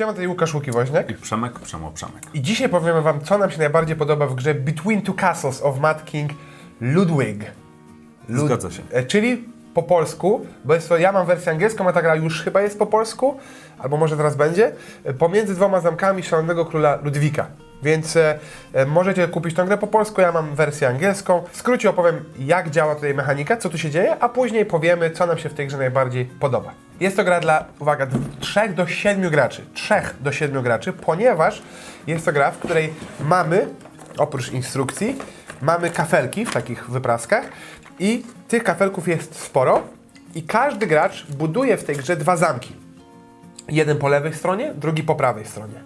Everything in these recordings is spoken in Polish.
Siema, tutaj Łukasz Łuki-Woźniak. I Przemek, Przemo, Przemek. I dzisiaj powiemy wam, co nam się najbardziej podoba w grze Between Two Castles of Mad King Ludwig. Lud- Zgadza się. e, Czyli po polsku, bo jest to, ja mam wersję angielską, a ta gra już chyba jest po polsku, albo może teraz będzie, e, pomiędzy dwoma zamkami Szalonego Króla Ludwika. Więc e, e, możecie kupić tę grę po polsku, ja mam wersję angielską. W skrócie opowiem, jak działa tutaj mechanika, co tu się dzieje, a później powiemy, co nam się w tej grze najbardziej podoba. Jest to gra dla, uwaga, 3 do 7 graczy. 3 do 7 graczy, ponieważ jest to gra, w której mamy, oprócz instrukcji, mamy kafelki w takich wypraskach i tych kafelków jest sporo i każdy gracz buduje w tej grze dwa zamki. Jeden po lewej stronie, drugi po prawej stronie.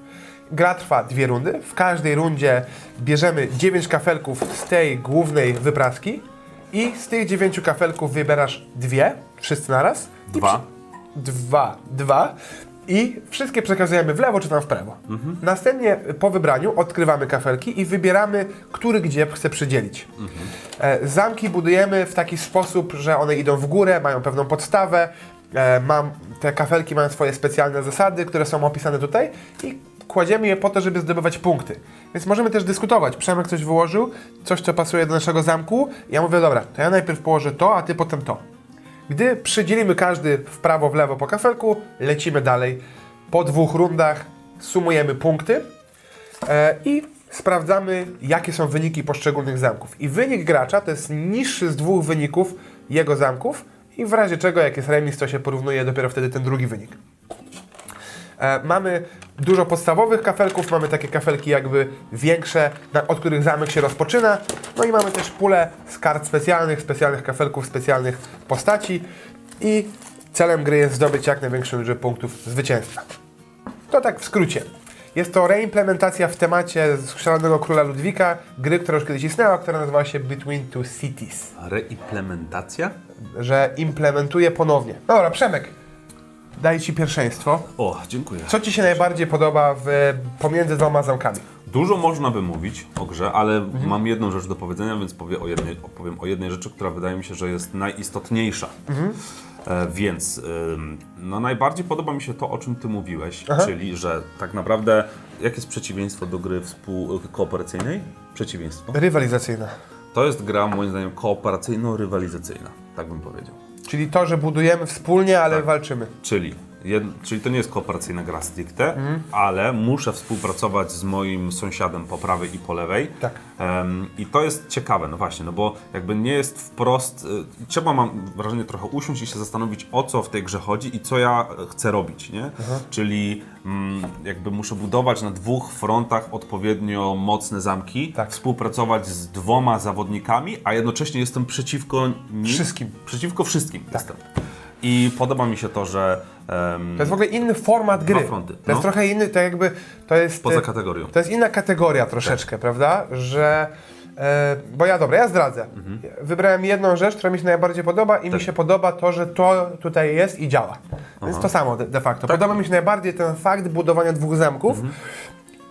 Gra trwa dwie rundy. W każdej rundzie bierzemy 9 kafelków z tej głównej wypraski i z tych 9 kafelków wybierasz dwie, wszyscy naraz. Dwa. Dwa, dwa. I wszystkie przekazujemy w lewo czy tam w prawo. Następnie po wybraniu odkrywamy kafelki i wybieramy, który gdzie chce przydzielić. E, Zamki budujemy w taki sposób, że one idą w górę, mają pewną podstawę. E, Mam, te kafelki mają swoje specjalne zasady, które są opisane tutaj i kładziemy je po to, żeby zdobywać punkty. Więc możemy też dyskutować. Przemek coś wyłożył, coś co pasuje do naszego zamku. Ja mówię, dobra, to ja najpierw położę to, a ty potem to. Gdy przydzielimy każdy w prawo, w lewo po kafelku, lecimy dalej. Po dwóch rundach sumujemy punkty e, i sprawdzamy, jakie są wyniki poszczególnych zamków. I wynik gracza to jest niższy z dwóch wyników jego zamków i w razie czego, jak jest remis, to się porównuje dopiero wtedy ten drugi wynik. E, mamy dużo podstawowych kafelków, mamy takie kafelki jakby większe, od których zamek się rozpoczyna. No i mamy też pulę z kart specjalnych, specjalnych kafelków, specjalnych postaci i celem gry jest zdobyć jak największą liczbę punktów zwycięstwa. To tak w skrócie. Jest to reimplementacja w temacie Szalonego Króla Ludwika, gry, która już kiedyś istniała, która nazywała się Between Two Cities, Reimplementacja? że implementuje ponownie. Dobra, Przemek, daję Ci pierwszeństwo. O, dziękuję. Co Ci się najbardziej podoba w, pomiędzy dwoma zamkami? Dużo można by mówić o grze, ale Mhm. mam jedną rzecz do powiedzenia, więc powie o jednej, opowiem o jednej rzeczy, która wydaje mi się, że jest najistotniejsza. Mhm. E, więc no najbardziej podoba mi się to, o czym Ty mówiłeś, czyli że tak naprawdę jakie jest przeciwieństwo do gry współ- kooperacyjnej? Przeciwieństwo. Rywalizacyjna. To jest gra moim zdaniem kooperacyjno-rywalizacyjna, tak bym powiedział. Czyli to, że budujemy wspólnie, ale Tak. walczymy. Czyli, jed, czyli to nie jest kooperacyjna gra stricte, Mhm. ale muszę współpracować z moim sąsiadem po prawej i po lewej. Tak. Em, I to jest ciekawe, no właśnie, no bo jakby nie jest wprost. Y, trzeba, mam wrażenie, trochę usiąść i się zastanowić, o co w tej grze chodzi i co ja chcę robić, nie? Mhm. Czyli mm, jakby muszę budować na dwóch frontach odpowiednio mocne zamki, Tak. współpracować z dwoma zawodnikami, a jednocześnie jestem przeciwko nim. Wszystkim. Przeciwko wszystkim jestem. I podoba mi się to, że To jest w ogóle inny format gry. Fronty, To jest no. trochę inny, to jakby, to jest... poza kategorią. To jest inna kategoria troszeczkę, prawda? Że. E, bo ja dobra, ja zdradzę. Wybrałem jedną rzecz, która mi się najbardziej podoba, i mi się podoba to, że to tutaj jest i działa. Więc to samo de, de facto. Podoba mi się najbardziej ten fakt budowania dwóch zamków.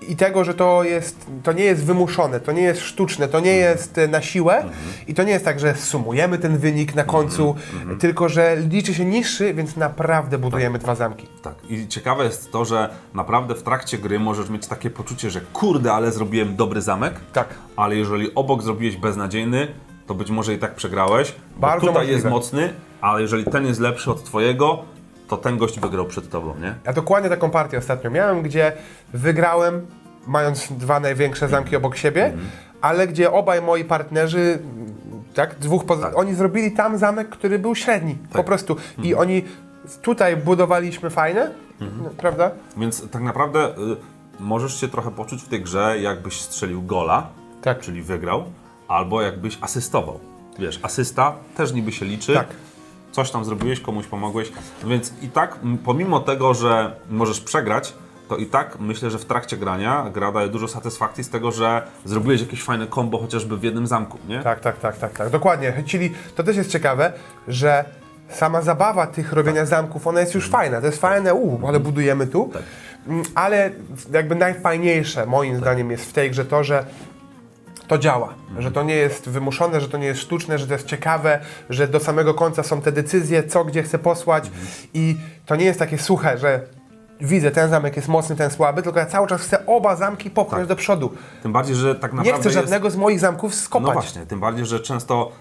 I tego, że to jest, to nie jest wymuszone, to nie jest sztuczne, to nie jest e, na siłę i to nie jest tak, że sumujemy ten wynik na końcu, tylko że liczy się niższy, więc naprawdę budujemy dwa zamki. Tak. I ciekawe jest to, że naprawdę w trakcie gry możesz mieć takie poczucie, że kurde, ale zrobiłem dobry zamek. Tak. Ale jeżeli obok zrobiłeś beznadziejny, to być może i tak przegrałeś. Bo Bardzo tutaj możliwe. jest mocny, ale jeżeli ten jest lepszy od twojego, to ten gość wygrał przed tobą, nie? Ja dokładnie taką partię ostatnio miałem, gdzie wygrałem, mając dwa największe zamki obok siebie, ale gdzie obaj moi partnerzy, tak, dwóch poza... Tak. oni zrobili tam zamek, który był średni, po prostu. I oni tutaj budowaliśmy fajne, no, prawda? Więc tak naprawdę y, możesz się trochę poczuć w tej grze, jakbyś strzelił gola, Tak. czyli wygrał, albo jakbyś asystował. Wiesz, asysta też niby się liczy. Tak. Coś tam zrobiłeś, komuś pomogłeś. No Więc i tak, pomimo tego, że możesz przegrać, to i tak myślę, że w trakcie grania gra daje dużo satysfakcji z tego, że zrobiłeś jakieś fajne kombo chociażby w jednym zamku, nie? Tak, tak, tak, tak, tak, dokładnie. Czyli to też jest ciekawe, że sama zabawa tych robienia zamków, ona jest już fajna. To jest fajne, u, ale budujemy tu. Mm, Ale jakby najfajniejsze moim zdaniem jest w tej grze to, że to działa, że to nie jest wymuszone, że to nie jest sztuczne, że to jest ciekawe, że do samego końca są te decyzje, co gdzie chce posłać i to nie jest takie suche, że widzę, ten zamek jest mocny, ten słaby, tylko ja cały czas chcę oba zamki popchnąć Tak. do przodu. Tym bardziej, że tak Nie naprawdę chcę jest... żadnego z moich zamków skopać. No właśnie, tym bardziej, że często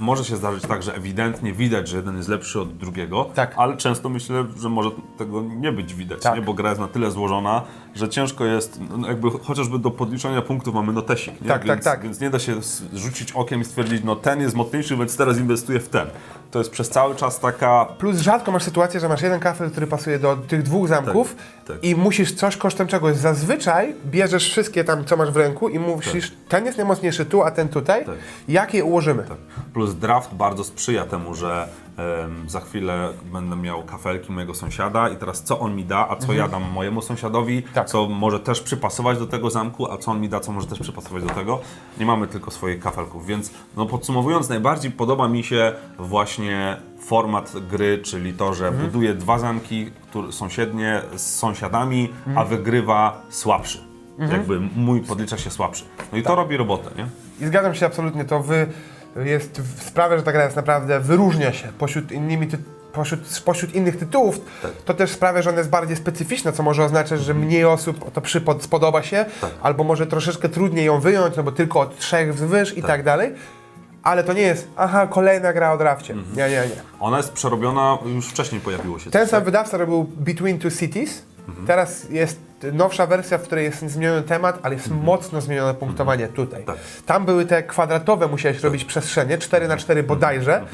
może się zdarzyć tak, że ewidentnie widać, że jeden jest lepszy od drugiego, Tak. ale często myślę, że może tego nie być widać, Tak. nie? bo gra jest na tyle złożona, że ciężko jest, no jakby chociażby do podliczenia punktów mamy notesik, nie? Tak, tak, więc, tak. więc nie da się rzucić okiem i stwierdzić, no ten jest mocniejszy, więc teraz inwestuję w ten. To jest przez cały czas taka Plus rzadko masz sytuację, że masz jeden kafel, który pasuje do tych dwóch zamków Tak, tak. i musisz coś kosztem czegoś. Zazwyczaj bierzesz wszystkie tam, co masz w ręku i musisz, ten jest najmocniejszy tu, a ten tutaj. Tak. Jak je ułożymy? Tak. Plus draft bardzo sprzyja temu, że za chwilę będę miał kafelki mojego sąsiada i teraz co on mi da, a co ja dam mojemu sąsiadowi, Mhm. Tak. co może też przypasować do tego zamku, a co on mi da, co może też przypasować do tego. Nie mamy tylko swoich kafelków, więc no podsumowując, najbardziej podoba mi się właśnie format gry, czyli to, że Mhm. buduję dwa zamki które sąsiednie z sąsiadami, Mhm. a wygrywa słabszy. Jakby mój podlicza się słabszy. No i Tak. to robi robotę, nie? I zgadzam się absolutnie, to wy jest sprawia, że ta gra jest naprawdę, wyróżnia się pośród, innymi pośród, spośród innych tytułów. Tak. To też sprawia, że ona jest bardziej specyficzna, co może oznaczać, że mniej osób to przypod, spodoba się, Tak. albo może troszeczkę trudniej ją wyjąć, no bo tylko od trzech wzwyż i tak dalej. Ale to nie jest, aha, kolejna gra o drafcie. Mhm. Nie, nie, nie. Ona jest przerobiona, już wcześniej pojawiło się Ten coś, sam tak? wydawca robił Between Two Cities. Teraz jest nowsza wersja, w której jest zmieniony temat, ale jest mocno zmienione punktowanie tutaj. Tak. Tam były te kwadratowe, musiałeś robić przestrzenie, 4 na 4 bodajże.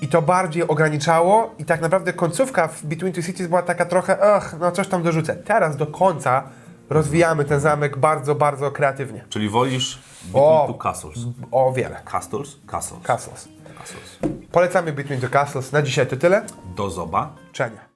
I to bardziej ograniczało i tak naprawdę końcówka w Between Two Cities była taka trochę, ach, no coś tam dorzucę. Teraz do końca rozwijamy ten zamek bardzo, bardzo kreatywnie. Czyli wolisz O! Between Two Castles. O wiele. Castles? Castles. Castles. Castles. Polecamy Between Two Castles. Na dzisiaj to tyle. Do zoba. Czenia.